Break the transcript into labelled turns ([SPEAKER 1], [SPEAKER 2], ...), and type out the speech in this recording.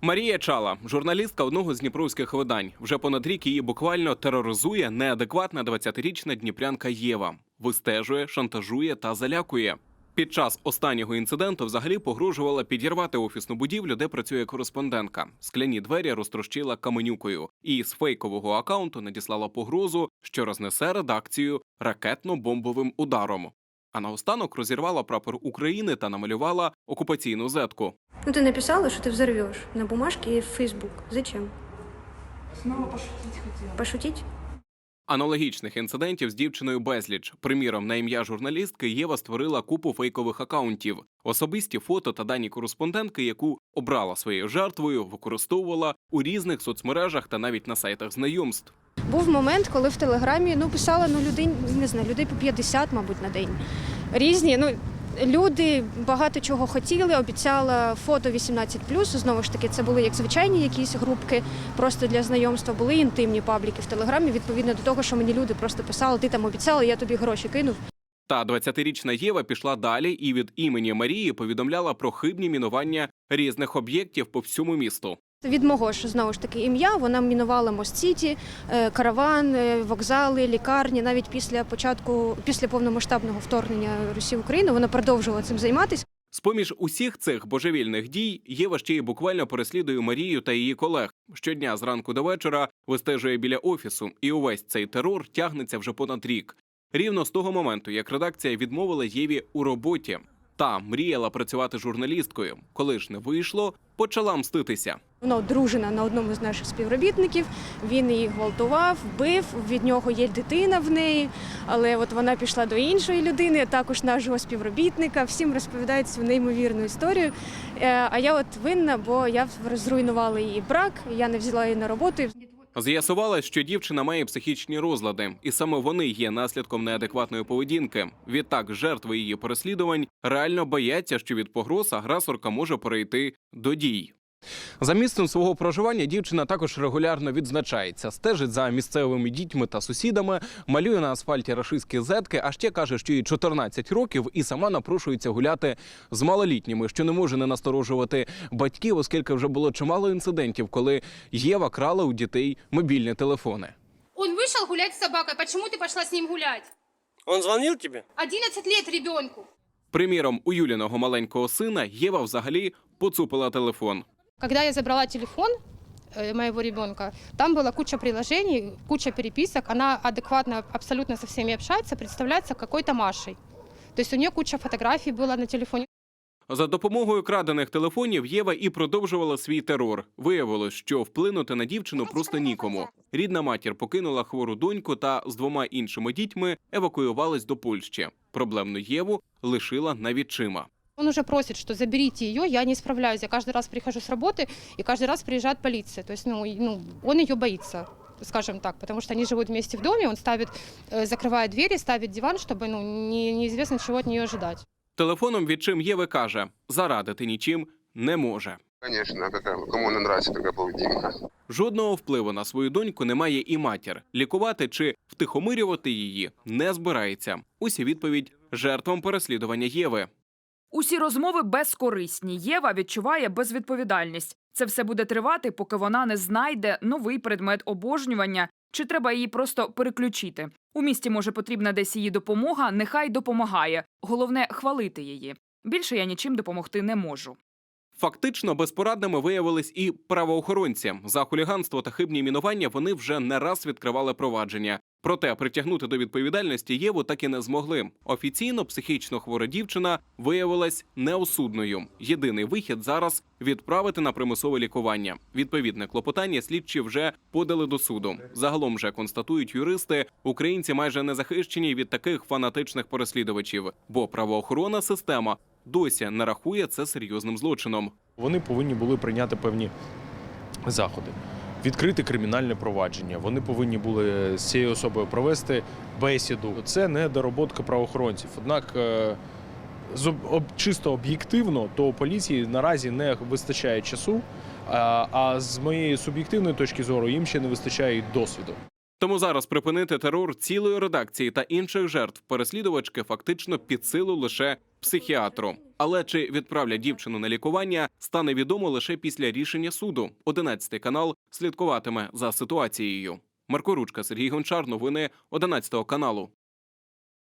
[SPEAKER 1] Марія Чала, журналістка одного з дніпровських видань. Вже понад рік її буквально тероризує неадекватна 20-річна дніпрянка Єва. Вистежує, шантажує та залякує. Під час останнього інциденту взагалі погрожувала підірвати офісну будівлю, де працює кореспондентка. Скляні двері розтрощила каменюкою і з фейкового акаунту надіслала погрозу, що рознесе редакцію ракетно-бомбовим ударом. А наостанок розірвала прапор України та намалювала окупаційну зетку.
[SPEAKER 2] Ну, ты написала, что ты взорвешь на бумажке и в Facebook. Зачем?
[SPEAKER 3] Снова пошутить хотела.
[SPEAKER 2] Пошутить?
[SPEAKER 1] Аналогічних інцидентів з дівчиною безліч. Приміром, на ім'я журналістки Єва створила купу фейкових акаунтів. Особисті фото та дані кореспондентки, яку обрала своєю жертвою, використовувала у різних соцмережах та навіть на сайтах знайомств.
[SPEAKER 2] Був момент, коли в телеграмі ну писала ну людей, не знаю, людей по 50, мабуть, на день. Різні. Ну люди багато чого хотіли, обіцяла фото 18+, Знову ж таки, це були як звичайні якісь групки, просто для знайомства. Були інтимні пабліки в телеграмі. Відповідно до того, що мені люди просто писали, ти там обіцяла, я тобі гроші кинув.
[SPEAKER 1] Та 20-річна Єва пішла далі і від імені Марії повідомляла про хибні мінування різних об'єктів по всьому місту.
[SPEAKER 2] Від мого ж знову ж таки ім'я вона мінувала Мост-Сіті, е, караван, е, вокзали, лікарні. Навіть після початку, після повномасштабного вторгнення Росії в Україну, вона продовжувала цим займатися.
[SPEAKER 1] З-поміж усіх цих божевільних дій Єва ще й буквально переслідує Марію та її колег. Щодня зранку до вечора вистежує біля офісу, і увесь цей терор тягнеться вже понад рік. Рівно з того моменту, як редакція відмовила Єві у роботі. Та мріяла працювати журналісткою. Коли ж не вийшло, почала мститися.
[SPEAKER 2] Вона одружена на одному з наших співробітників. Він її гвалтував, вбив. Від нього є дитина в неї. Але от вона пішла до іншої людини, також нашого співробітника. Всім розповідають цю неймовірну історію. Е, А я от винна, бо я зруйнувала її брак. Я не взяла її на роботу.
[SPEAKER 1] З'ясувалось, що дівчина має психічні розлади, і саме вони є наслідком неадекватної поведінки. Відтак, жертви її переслідувань реально бояться, що від погроз агресорка може перейти до дій. За місцем свого проживання дівчина також регулярно відзначається, стежить за місцевими дітьми та сусідами, малює на асфальті рашистські зетки, а ще каже, що їй 14 років і сама напрошується гуляти з малолітніми, що не може не насторожувати батьків, оскільки вже було чимало інцидентів, коли Єва крала у дітей мобільні телефони.
[SPEAKER 4] Он вышел гулять с собакой. Почему ты пошла с ним гулять?
[SPEAKER 5] Он звонил тебе?
[SPEAKER 4] 11 лет ребенку.
[SPEAKER 1] Приміром, у Юліного маленького сина Єва взагалі поцупила телефон.
[SPEAKER 4] Когда я забрала телефон э, моего ребенка, там была куча приложений, куча переписок. Она адекватно абсолютно со всеми общается, представляется какой-то Машей. То есть у нее куча фотографий было на телефоне.
[SPEAKER 1] За допомогою крадених телефонів Єва і продовжувала свій терор. Виявилось, що вплинути на дівчину просто нікому. Рідна матір покинула хвору доньку та з двома іншими дітьми евакуювалась до Польщі. Проблемну Єву лишила на відчима.
[SPEAKER 4] Он уже просит, что заберите ее, я не справляюсь. Я каждый раз прихожу с работы, и каждый раз приезжает полиция. То есть, ну, и- ну он ее боится скажем так, потому что они живут вместе в доме, он ставит, э, закрывает двери, ставит диван, чтобы ну, не, неизвестно, чего от нее ожидать.
[SPEAKER 1] Телефоном відчим Єви каже: зарадити нічим не може.
[SPEAKER 6] Конечно, а какая, кому не нравится такая поведінка?
[SPEAKER 1] Жодного впливу на свою доньку немає і матір. Лікувати чи втихомирювати її не збирається. Усі відповідь жертвам переслідування Єви.
[SPEAKER 7] Усі розмови безкорисні. Єва відчуває безвідповідальність. Це все буде тривати, поки вона не знайде новий предмет обожнювання, чи треба її просто переключити. У місті може потрібна десь її допомога. Нехай допомагає. Головне хвалити її. Більше я нічим допомогти не можу.
[SPEAKER 1] Фактично безпорадними виявились і правоохоронці. За хуліганство та хибні мінування вони вже не раз відкривали провадження. Проте притягнути до відповідальності Єву так і не змогли. Офіційно психічно хвора дівчина виявилась неосудною. Єдиний вихід зараз відправити на примусове лікування. Відповідне клопотання слідчі вже подали до суду. Загалом же констатують юристи, українці майже не захищені від таких фанатичних переслідувачів, бо правоохоронна система досі не рахує це серйозним злочином.
[SPEAKER 8] Вони повинні були прийняти певні заходи, відкрити кримінальне провадження. Вони повинні були з цією особою провести бесіду. Це не дороботка правоохоронців. Однак, е, чисто об'єктивно, то поліції наразі не вистачає часу. А, а з моєї суб'єктивної точки зору їм ще не вистачає досвіду.
[SPEAKER 1] Тому зараз припинити терор цілої редакції та інших жертв переслідувачки фактично під силу лише психіатру. Але чи відправлять дівчину на лікування, стане відомо лише після рішення суду. 11 канал слідкуватиме за ситуацією. Марко Ручка, Сергій Гончар. Новини 11 каналу.